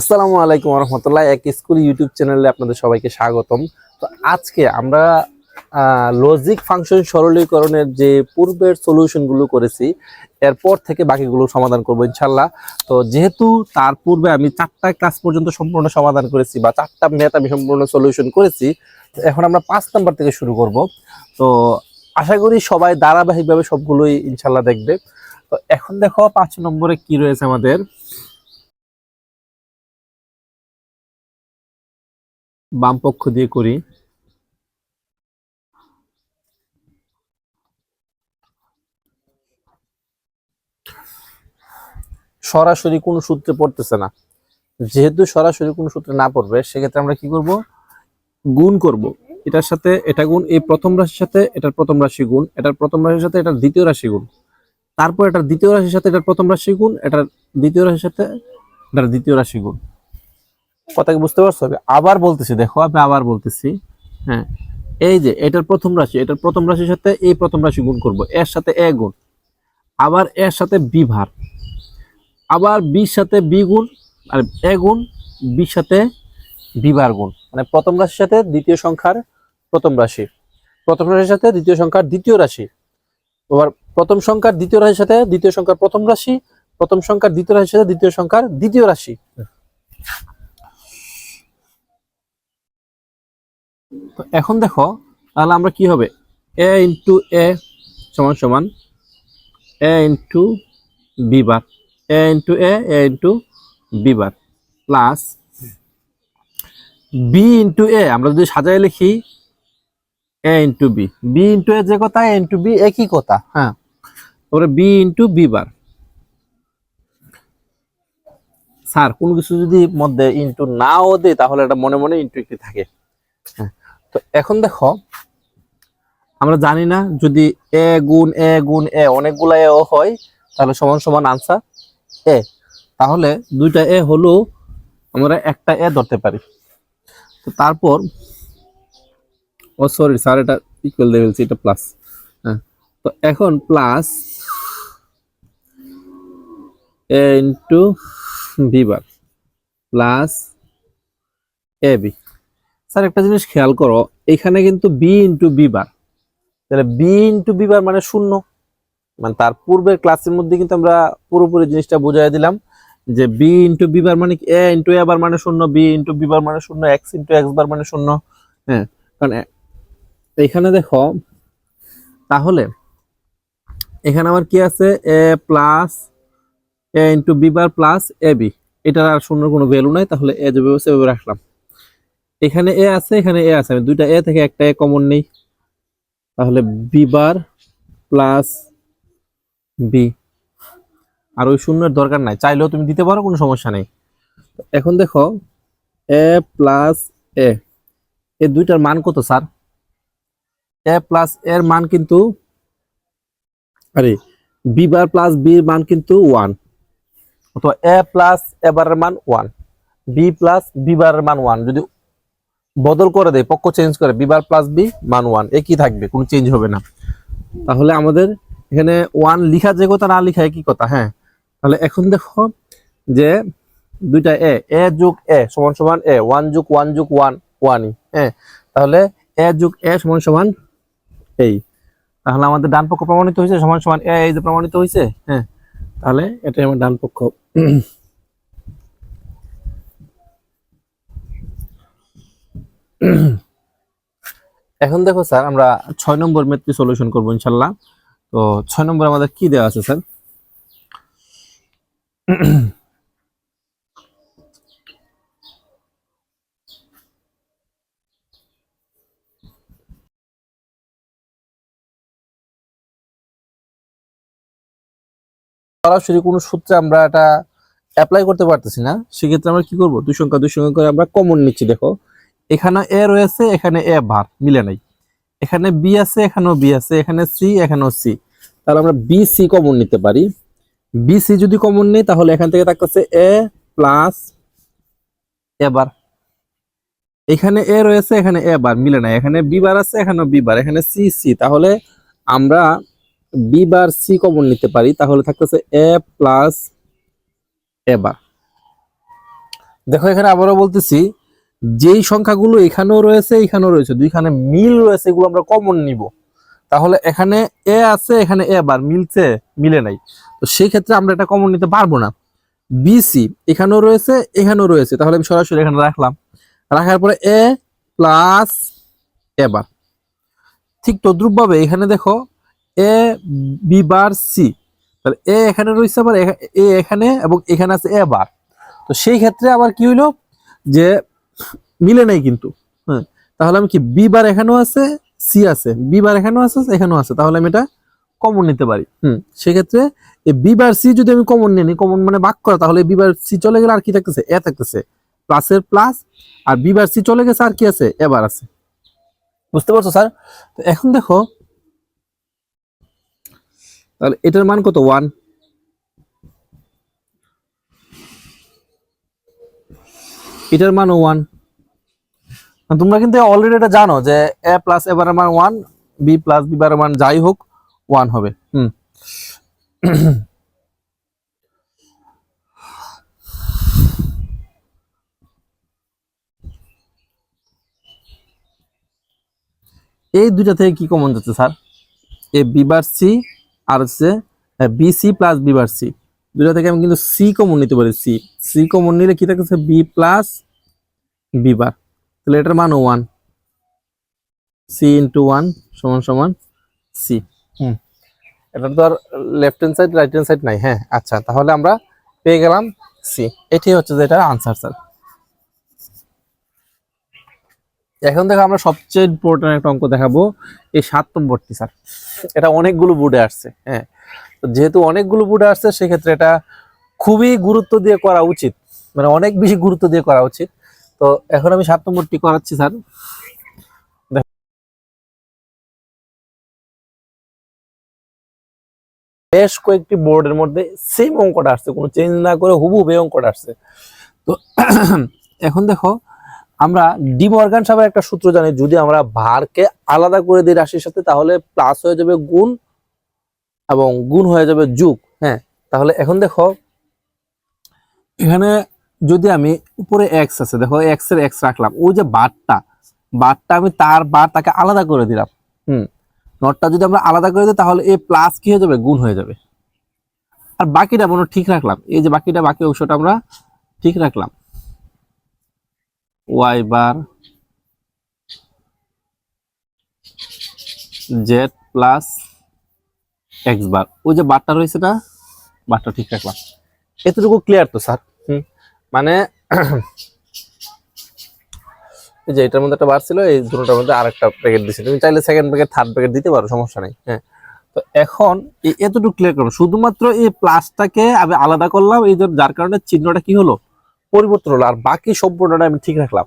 আসসালামু আলাইকুম রহমতুল্লাহ, এক স্কুল ইউটিউব চ্যানেলে আপনাদের সবাইকে স্বাগতম। তো আজকে আমরা লজিক ফাংশন সরলীকরণের যে পূর্বের সলিউশনগুলো করেছি, এরপর থেকে বাকিগুলো সমাধান করব ইনশাল্লাহ। তো যেহেতু তার পূর্বে আমি চারটা ক্লাস পর্যন্ত সম্পূর্ণ সমাধান করেছি বা চারটা ম্যাথ আমি সম্পূর্ণ সলিউশন করেছি, তো এখন আমরা পাঁচ নাম্বার থেকে শুরু করব। তো আশা করি সবাই ধারাবাহিকভাবে সবগুলোই ইনশাল্লাহ দেখবে। তো এখন দেখো পাঁচ নম্বরে কি রয়েছে আমাদের? বাম পক্ষ দিয়ে করি। সরাসরি কোন সূত্রে পড়তেছে না। যেহেতু সরাসরি কোন সূত্রে না পড়বে, সেক্ষেত্রে আমরা কি করব? গুণ করব। এটার সাথে এটা গুণ, এই প্রথম রাশির সাথে এটার প্রথম রাশি গুণ, এটার প্রথম রাশির সাথে এটার দ্বিতীয় রাশি গুণ। তারপর এটার দ্বিতীয় রাশির সাথে এটার প্রথম রাশি গুণ, এটার দ্বিতীয় রাশির সাথে এটার দ্বিতীয় রাশি গুণ। কথা বুঝতে পারছ? আবার বলতেছি, দেখো, আমি আবার বলতেছি হ্যাঁ। এই যে, এটার প্রথম রাশি, এটার প্রথম রাশির সাথে এই প্রথম রাশি গুণ করব, এর সাথে এ গুণ। আবার এর সাথে বি ভার। আবার বির সাথে বি গুণ আর এ গুণ, বির সাথে বি বার গুণ। মানে প্রথম রাশির সাথে দ্বিতীয় সংখ্যার প্রথম রাশি। প্রথম রাশির সাথে দ্বিতীয় সংখ্যার দ্বিতীয় রাশি। আবার প্রথম সংখ্যার দ্বিতীয় রাশির সাথে দ্বিতীয় সংখ্যার প্রথম রাশি, প্রথম সংখ্যার দ্বিতীয় রাশির সাথে দ্বিতীয় সংখ্যার দ্বিতীয় রাশি। তো এখন দেখো, তাহলে আমরা কি হবে? এ ইন্টু এ সমান সমান A into B bar. A into A A into B bar. Plus B into A আমরা যদি সাজায় লিখি A into B B into A যে কথা এ ইন্টু বি একই কথা? হ্যাঁ। তারপরে B into B bar. Sir, কোনো কিছু যদি মধ্যে ইন্টু নাও দেয় তাহলে এটা মনে মনে ইন্টু একটি থাকে। হ্যাঁ। তো এখন দেখো, আমরা জানি না যদি এ গুণ এ গুণ এ অনেকগুলা এ হয়, তাহলে সমান সমান আনসার এ। তাহলে দুইটা এ হলেও আমরা একটা এ ধরতে পারি। তো তারপর, ও সরি স্যার এটা ইকুয়াল দিয়ে ফেলছি এটা প্লাস হ্যাঁ। তো এখন plus A into B bar plus A B sir, একটা জিনিস খেয়াল করো, এখানে কিন্তু বি ইন্টু বি বার তাহলে বি ইন্টু বি বার মানে শূন্য। মানে তার পূর্বের ক্লাসের মধ্যে কিন্তু আমরা পুরোপুরি জিনিসটা বুঝাই দিলাম যে বি ইন্টু বি বার মানে এ ইন্টু এ বার মানে শূন্য বি ইন্টু বি বার মানে শূন্য এক্স ইন্টু এক্স বার মানে শূন্য। হ্যাঁ কারণ এখানে দেখো, তাহলে এখানে আমার কি আছে? A plus A into B bar plus A B এটার আর শূন্য কোনো ভ্যালু নাই, তাহলে এ যেভাবে সেভাবে রাখলাম। এখানে এ আছে, এখানে এ আছে। আমি দুইটা এ থেকে একটা এ কমন নেই। তাহলে বি বার প্লাস বি আর ওই শূন্যের দরকার নাই। চাইলেও তুমি দিতে পারো, কোনো সমস্যা নেই। এখন দেখো এ প্লাস এ এই দুইটার মান কত, স্যার? এ প্লাস এর মান কিন্তু, আরে বি বার প্লাস বির মান কিন্তু ওয়ান অথবা এ প্লাস এবারের মান ওয়ান বি প্লাস বি বারের মান ওয়ান যদি বদল করে দেয়, পক্ষ চেঞ্জ করে। বি বার প্লাস বি মান ওয়ান একই থাকবে? কোনো চেঞ্জ হবে না। তাহলে আমাদের এখানে ওয়ান লিখা যে কথা না লিখা একই কথা হ্যাঁ? তাহলে এখন দেখো যে দুইটা এ এ যোগ এ সমান সমান এ ওয়ান যোগ ওয়ান যোগ ওয়ান ওয়ানই হ্যাঁ? তাহলে এ যোগ এ সমান সমান এই। তাহলে আমাদের ডান পক্ষ প্রমাণিত হয়েছে, সমান সমান এ এই যে প্রমাণিত হয়েছে হ্যাঁ? তাহলে এটাই আমার ডান পক্ষ। এখন দেখো স্যার, আমরা ছয় নম্বর মেট্রি সলিউশন করব ইনশাল্লাহ। তো ছয় নম্বর আমাদের কি দেওয়া আছে স্যার? সরাসরি কোনো সূত্রে আমরা এটা অ্যাপ্লাই করতে পারতেছি না। সেক্ষেত্রে আমরা কি করব? দুই সংখ্যা দুই সংখ্যা করে আমরা কমন নিচ্ছি, দেখো। এখানে এ রয়েছে, এখানে এ ভার মিলে নাই। এখানে বি আছে, এখানেও বি আছে, এখানে সি, এখানেও সি। তাহলে আমরা বি, সি কমন নিতে পারি। বি, সি যদি কমন নেই, তাহলে এখান থেকে থাকতেছে এ প্লাস এ বার। এখানে এ রয়েছে, এখানে এ বার, মিলে নাই। এখানে বি বার আছে, এখানেও বি বার, এখানে সি সি। তাহলে আমরা বি বার, সি কমন নিতে পারি, তাহলে থাকতেছে এ প্লাস এ বার। দেখো, এখানে আবারও বলতেছি যেই সংখ্যাগুলো এখানেও রয়েছে এখানেও রয়েছে। দুইখানে মিল রয়েছে, এগুলো আমরা কমন নিব। তাহলে এখানে এ আছে, এখানে এ বার মিলছে, মিলে নাই। তো সেই ক্ষেত্রে আমরা এটা কমন নিতে পারব না। বিসি এখানেও রয়েছে এখানেও রয়েছে। তাহলে আমি সরাসরি এখানে রাখলাম। রাখার পরে এ প্লাস এ বার। ঠিক তদ্রুপ ভাবে এখানে দেখো, এ বি বার সি তাহলে এ এখানে রয়েছে আবার এ এখানে এবং এখানে আছে এ বার। তো সেই ক্ষেত্রে আবার কি হইল? যে মিলে নাই কিন্তু হ্যাঁ। তাহলে আমি কি বি বার এখানেও আছে সি আছে? বি বার এখানেও আছে এখানেও আছে। তাহলে আমি এটা কমন নিতে পারি, হুম। সেক্ষেত্রে এই বি বার সি যদি আমি কমন নিয়ে নিই কমন মানে বাক করা, তাহলে বি বার সি চলে গেলে আর কি থাকতেছে? এ থাকতেছে। প্লাসের প্লাস আর বি বার সি চলে গেছে, আর কি আছে? এবার আছে। বুঝতে পারছ, স্যার? এখন দেখো, তাহলে এটার মান কত? ওয়ান এটার মান ওয়ান তোমরা কিন্তু অলরেডি এটা জানো যে এ প্লাস এবারের মান ওয়ান বি প্লাস বি বারের মান যাই হোক ওয়ান হবে। এই দুইটা থেকে কি কমন যাচ্ছে, sir? A B bar C আর হচ্ছে B C plus B bar C দুইটা থেকে আমি কিন্তু সি কমন নিতে পারি সি সি কমন নিলে কি থাকতেছে? বি প্লাস বি বার তাহলে এটার মান ওয়ান সি ইন্টু ওয়ান সমান সমান সি হুম। এটা তো আর left hand side right hand side নাই হ্যাঁ? আচ্ছা তাহলে আমরা পেয়ে গেলাম সি এটাই হচ্ছে যে এটার আনসার স্যার এখন দেখো আমরা সবচেয়ে ইম্পর্টেন্ট একটা অঙ্ক দেখাবো, এই সাত নম্বরটি স্যার এটা অনেকগুলো বোর্ডে আসছে হ্যাঁ? যেহেতু অনেকগুলো বোর্ডে আসছে, সেক্ষেত্রে এটা খুবই গুরুত্ব দিয়ে করা উচিত। মানে অনেক বেশি গুরুত্ব দিয়ে করা উচিত। তো এখন আমি সাত নম্বরটি করাচ্ছি, স্যার। বেশ কয়েকটি বোর্ডের মধ্যে সেম অঙ্কটা আসছে, কোনো চেঞ্জ না করে হুবহু বে অঙ্কটা আসছে। তো এখন দেখো, আমরা ডিমর্গান সাহেবের একটা সূত্র জানি, যদি আমরা ভারকে আলাদা করে দিই রাশির সাথে, তাহলে প্লাস হয়ে যাবে গুণ এবং গুণ হয়ে যাবে যুগ হ্যাঁ? তাহলে এখন দেখো, এখানে যদি আমি উপরে এক্স আছে, দেখো এক্সের এক্স রাখলাম, ওই যে বারটা বারটা আমি তার বার তাকে আলাদা করে দিলাম। হুম, নটটা যদি আমরা আলাদা করে দিই, তাহলে এ প্লাস কি হয়ে যাবে? গুণ হয়ে যাবে। আর বাকিটা মনে ঠিক রাখলাম, এই যে বাকিটা, বাকি অংশটা আমরা ঠিক রাখলাম। Y bar Z plus X bar ওই যে বারটা রয়েছে না? বারটা ঠিক রাখলাম। এতটুকু ক্লিয়ার তো স্যার হুম। মানে এই যে এটার মধ্যে একটা বার ছিল এই দুটোটার মধ্যে আরেকটা প্যাকেট দিচ্ছে তুমি চাইলে সেকেন্ড প্যাকেট থার্ড প্যাকেট দিতে পারো সমস্যা নেই। হ্যাঁ। তো এখন এতটুকু ক্লিয়ার করো শুধুমাত্র এই প্লাসটাকে আমি আলাদা করলাম এই যে- যার কারণে চিহ্নটা কি হলো? পরিবর্তন হলো। আর বাকি সম্পূর্ণটা আমি ঠিক রাখলাম।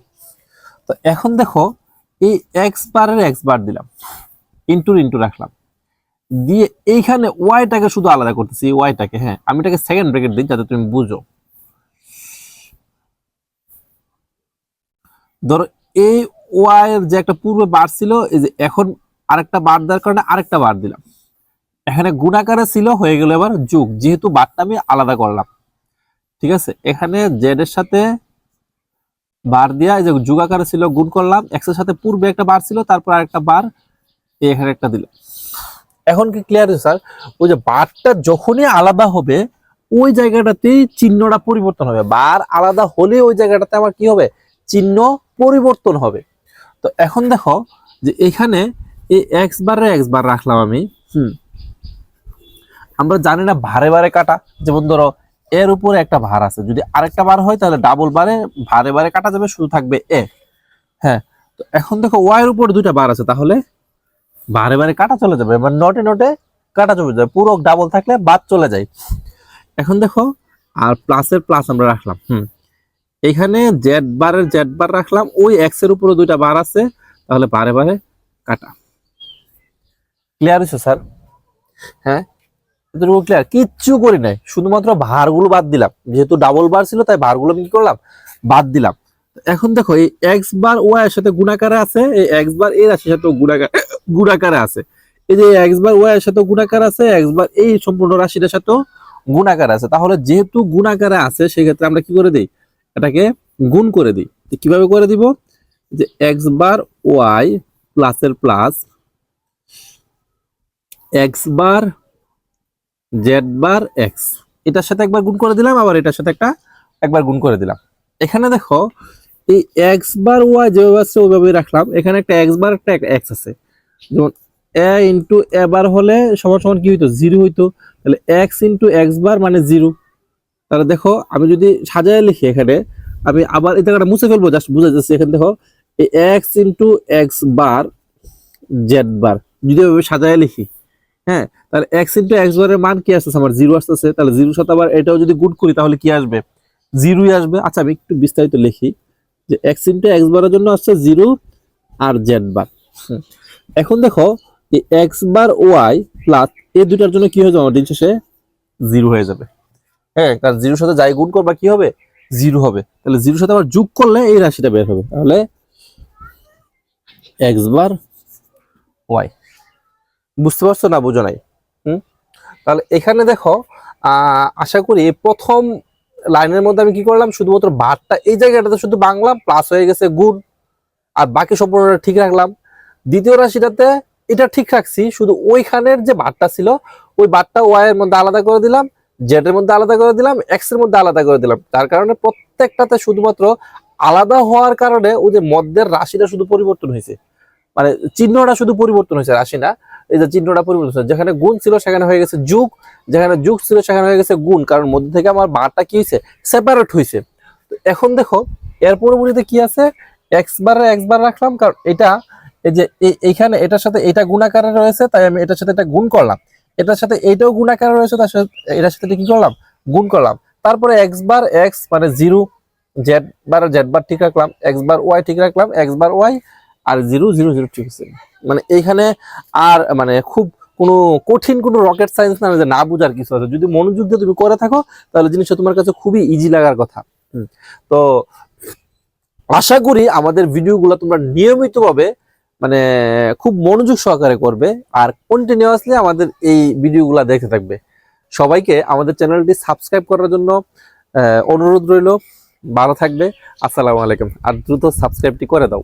তো এখন দেখো এই এক্স বারের এক্স বার দিলাম। ইন্টুর ইন্টু রাখলাম। দিয়ে এইখানে ওয়াইটাকে শুধু আলাদা করতেছি ওয়াইটাকে হ্যাঁ। আমি এটাকে সেকেন্ড ব্র্যাকেট দিই যাতে তুমি বুঝো। ধরো এই ওয়াই এর যে একটা পূর্বে বার ছিল, এই যে এখন আরেকটা বার দেওয়ার কারণে আরেকটা বার দিলাম। এখানে গুণাকারে ছিল, হয়ে গেল এবার যুগ। যেহেতু বারটা আমি আলাদা করলাম। ঠিক আছে? এখানে জেড এর সাথে বার দিয়া, এই যে যুগ আকারে ছিল, গুণ করলাম। এক্সের সাথে পূর্বে একটা বার ছিল, তারপর আরেকটা বার এখানে একটা দিলাম। এখন কি ক্লিয়ার স্যার ওই যে বারটা যখনই আলাদা হবে, ওই জায়গাটাতেই চিহ্নটা পরিবর্তন হবে। বার আলাদা হলে ওই জায়গাটাতে আমার কি হবে? চিহ্ন পরিবর্তন হবে। তো এখন দেখো যে এখানে এই এক্স বারে এক্স বার রাখলাম আমি, হুম। আমরা জানি না ভারে বারে কাটা। যেমন ধরো, এর উপরে একটা ভার আছে। যদি আরেকটা বার হয়, তাহলে ডাবল বারে ভারে বারে কাটা যাবে, শুধু থাকবে এ। হ্যাঁ তো এখন দেখো ওয়াই এর উপরে দুইটা বার আছে, তাহলে বারে বারে কাটা চলে যাবে, এবার নটে নটে কাটা চলে যাবে পুরো ডাবল থাকলে বাদ চলে যায়। এখন দেখো, আর প্লাসের প্লাস আমরা রাখলাম, হুম। এখানে জেড বারের জেড বার রাখলাম, ওই এক্সের উপরে দুইটা বার আছে, তাহলে বারে বারে কাটা। ক্লিয়ার হয়েছে স্যার হ্যাঁ? এতটুকু ক্লিয়ার কিচ্ছু করি নাই, শুধুমাত্র ভারগুলো বাদ দিলাম। যেহেতু ডাবল বার ছিল, তাই ভারগুলো আমি কি করলাম? বাদ দিলাম। এখন দেখো, এই এক্স বার ওয়াই এর সাথে গুণাকারে আছে, এই এক্স বার এর সাথে গুণাকার গুণাকারে আছে। এই যে এক্স বার ওয়াই এর সাথে গুণাকার আছে এক্স বার এই সম্পূর্ণ রাশিটার সাথেও গুণাকার আছে। তাহলে যেহেতু গুণাকারে আছে, সেক্ষেত্রে আমরা কি করে দেই? এটাকে গুণ করে দিই। কীভাবে করে দিব? যে এক্স বার ওয়াই প্লাসের plus X bar Z bar X এটার সাথে একবার গুণ করে দিলাম, আবার এটার সাথে একটা একবার গুণ করে দিলাম। এখানে দেখো, এই এক্স বার ওয়াই যেভাবে আছে ওইভাবে রাখলাম। এখানে একটা এক্স বার একটা এক্স আছে। যেমন এ ইন্টু এ বার হলে সমান সমান কি হইতো? জিরো হইতো। তাহলে এক্স ইন্টু এক্স বার মানে জিরো। তাহলে দেখো, আমি যদি সাজায় লিখি এখানে, আমি আবার এই জায়গাটা মুছে ফেলব জাস্ট বুঝে যাচ্ছে এখানে দেখো, এই X into X bar Z bar. যদি ওইভাবে সাজায় লিখি হ্যাঁ? তাহলে এক্স ইন্টু এক্স বারের মান কি আসতেছে? আমার জিরো আসতেছে। তাহলে জিরোর সাথে আবার এটাও যদি গুড করি, তাহলে কি আসবে? জিরোই আসবে। আচ্ছা আমি একটু বিস্তারিত লিখি যে এক্স ইন্টু এক্স বারের জন্য আসছে জিরো আর জেড বার। এখন দেখো এক্স বার ওয়াই প্লাস এই দুটার জন্য কি হয়ে যাবে দিন শেষে? জিরো হয়ে যাবে। হ্যাঁ কারণ জিরোর সাথে যাই গুণ করবা কি হবে? জিরো হবে। তাহলে জিরোর সাথে আবার যোগ করলে এই রাশিটা বের হবে। তাহলে এক্স বার ওয়াই বুঝতে পারছ না, বুঝো নাই? হুম? তাহলে এখানে দেখো আশা করি প্রথম লাইনের মধ্যে আমি কি করলাম? শুধুমাত্র বারটা এই জায়গাটাতে শুধু বাংলা প্লাস হয়ে গেছে গুণ। আর বাকি সম্পূর্ণটা ঠিক রাখলাম। দ্বিতীয় রাশিটাতে এটা ঠিক রাখছি, শুধু ওইখানের যে বারটা ছিল, ওই বারটা ওয়াই এর মধ্যে আলাদা করে দিলাম জেড এর মধ্যে আলাদা করে দিলাম এক্সের মধ্যে আলাদা করে দিলাম। তার কারণে প্রত্যেকটাতে শুধুমাত্র আলাদা হওয়ার কারণে ওই যে মধ্যের রাশিটা শুধু পরিবর্তন হয়েছে। মানে চিহ্নটা শুধু পরিবর্তন হয়েছে, রাশি না, এই যে চিহ্নটা পরিবর্তন হয়েছে। যেখানে গুণ ছিল, সেখানে হয়ে গেছে যুগ, যেখানে যুগ ছিল, সেখানে হয়ে গেছে গুণ, কারণ মধ্যে থেকে আমার বারটা কি হয়েছে? সেপারেট হয়েছে। এখন দেখো, এর পরবর্তীতে কি আছে? এক্স বারে এক্স বার রাখলাম, কারণ এটা এই যে এইখানে এটার সাথে এটা গুণাকারে রয়েছে, তাই আমি এটার সাথে এটা গুণ করলাম। এটার সাথে এইটাও গুণাকারে রয়েছে, তার সাথে এটার সাথে কি করলাম? গুণ করলাম। তারপরে এক্স বার এক্স মানে zero Z bar Z bar ঠিক রাখলাম এক্স বার ওয়াই ঠিক রাখলাম এক্স বার ওয়াই আর জিরো জিরো জিরো ঠিক আছে। মানে এইখানে আর মানে খুব কোনো কঠিন কোনো রকেট সায়েন্স না, যে না বুঝার কিছু আছে। যদি মনোযোগ দিয়ে তুমি করে থাকো, তাহলে জিনিসটা তোমার কাছে খুবই ইজি লাগার কথা। তো আশা করি আমাদের ভিডিওগুলো তোমরা নিয়মিতভাবে মানে খুব মনোযোগ সহকারে করবে আর কন্টিনিউয়াসলি আমাদের এই ভিডিওগুলো দেখতে থাকবে। সবাইকে আমাদের চ্যানেলটি সাবস্ক্রাইব করার জন্য অনুরোধ রইল। ভালো থাকবে। আসসালামু আলাইকুম। আর দ্রুত সাবস্ক্রাইবটি করে দাও।